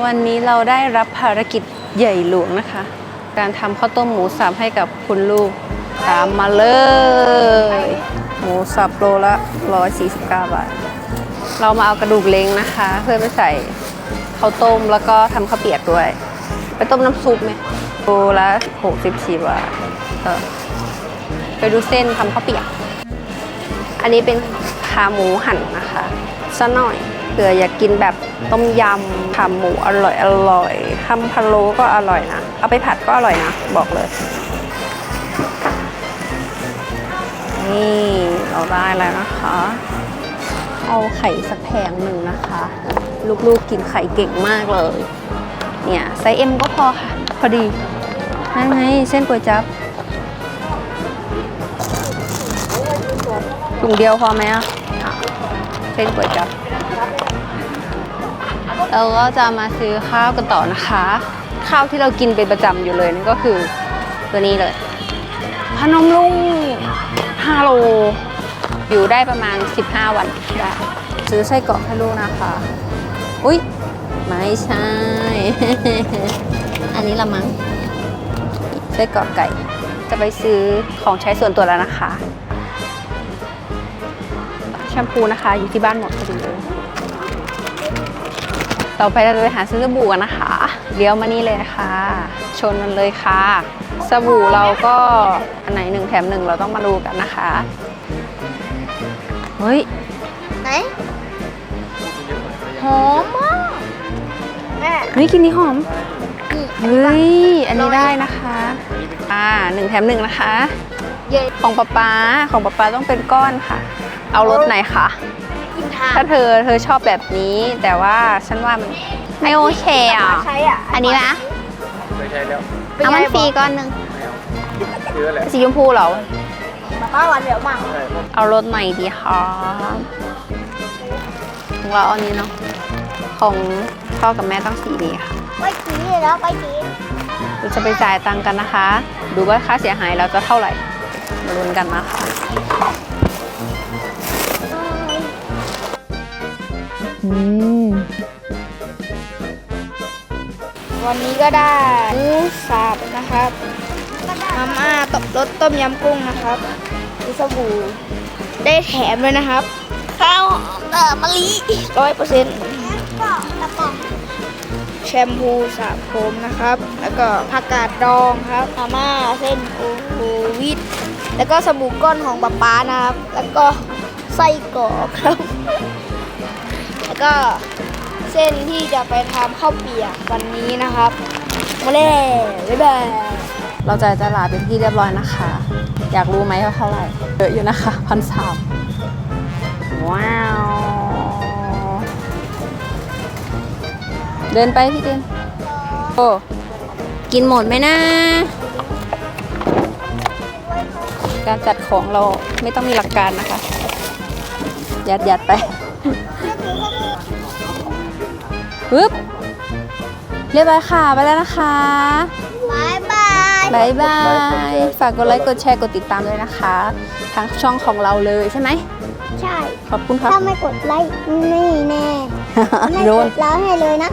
วันนี้เราได้รับภารกิจใหญ่หลวงนะคะ การทำข้าวต้มหมูสับให้กับคุณลูก ตามมาเลย หมูสับโลละ 149 บาท เรามาเอากระดูกเล้งนะคะ เพื่อไปใส่ข้าวต้มแล้วก็ทำข้าวเปียกด้วย ไปต้มน้ำซุปไหมโลละ 64 บาทไปดูเส้นทำข้าวเปียก อันนี้เป็นขาหมูหั่นนะคะซะหน่อย เผื่ออยากกินแบบต้มยำขาหมูอร่อยอร่อยทำพะโล้ก็อร่อยนะ เอาไปผัดก็อร่อยนะ บอกเลย นี่เราได้แล้วนะคะ เอาไข่สักแผงหนึ่งนะคะ ลูกๆกินไข่เก่งมากเลย เนี่ยไซส์เอ็มก็พอค่ะ พอดีนั่นไงเส้นก๋วยจั๊บถุงเดียวพอไหมอะอะเส้นก๋วยจั๊บ เราก็จะมาซื้อข้าวกันต่อนะคะ ข้าวที่เรากินเป็นประจำอยู่เลยนั่นก็คือตัวนี้เลย พนมลุง5โล อยู่ได้ประมาณ 15 วันได้ซื้อไส้กรอกให้ลูกนะคะ อุ๊ย ไม่ใช่ อันนี้ละมั้งไส้กรอกไก่ จะไปซื้อของใช้ส่วนตัวแล้วนะคะ แชมพูนะคะ อยู่ที่บ้านหมดพอดีเลยต่อไปเราจะไปหาซื้อสบู่กันนะคะเลี้ยวมานี่เลยนะคะชนมันเลยค่ะ สบู่เราก็อันไหนหนึ่งแถมหนึ่งเราต้องมาดูกันนะคะ เฮ้ยไหนหอมมากแม่เฮ้ยกลินนี้หอม นี่เฮ้ย อันนี้ได้นะคะ อ่าหนึ่งแถมหนึ่งนะคะเย็น ของป๊าป๊าของป๊าป๊าต้องเป็นก้อนค่ะ เอารสไหนคะกินทานถ้าเธอเธอชอบแบบนี้ แต่ว่าฉันว่ามันไม่โอเคอะ ใช้อะอันนี้นะไม่ใช่แล้วเอามันฟรีก้อนหนึ่งเยอะแหละสีชมพูเหรอป้าป้าหวานเหลวมั่งใช่เอารสใหม่ดีค่ะของเราเอาอันนี้เนาะของพ่อกับแม่ต้องสีนี้ค่ะไปจีเลยแล้วไปจีเราจะไปจ่ายตังค์กันนะคะ ดูว่าค่าเสียหายเราจะเท่าไหร่มา ลุ้นกันนะคะอืมวันนี้ก็ได้หมูสับนะครับ มาม่าตบรสต้มยำกุ้งนะครับมีสบู่ได้แถมด้วยนะครับ ข้าวหอมเอ่อมะลิร้อยเปอร์เซ็นต์แชมพูสระผมนะครับ แล้วก็ผักกาดดองครับมาม่าเส้นโควิด แล้วก็สบู่ก้อนของป๊าป๊านะครับ แล้วก็ไส้กรอกครับ แล้วก็เส้นที่จะไปทำข้าวเปียกวันนี้นะครับ มาเลยบ๊ายบายเราจ่ายตลาดเป็นที่เรียบร้อยนะคะ อยากรู้ไหมว่าเท่าไหร่เยอะอยู่นะคะพันสามว้าว เดินไปพี่เดินโอ้กินหมดไหมนะ การจัดของเราไม่ต้องมีหลักการนะคะ ยัดยัดๆไปปึ๊บเรียบร้อยค่ะไปแล้วนะคะบายบายบายบายฝากกดไลค์กดแชร์กดติดตามด้วยนะคะ ทางช่องของเราเลยใช่ไหมใช่ ขอบคุณครับถ้าไม่กดไลค์นี่แน่ไม่โดกนดไลค์ให้เลยนะ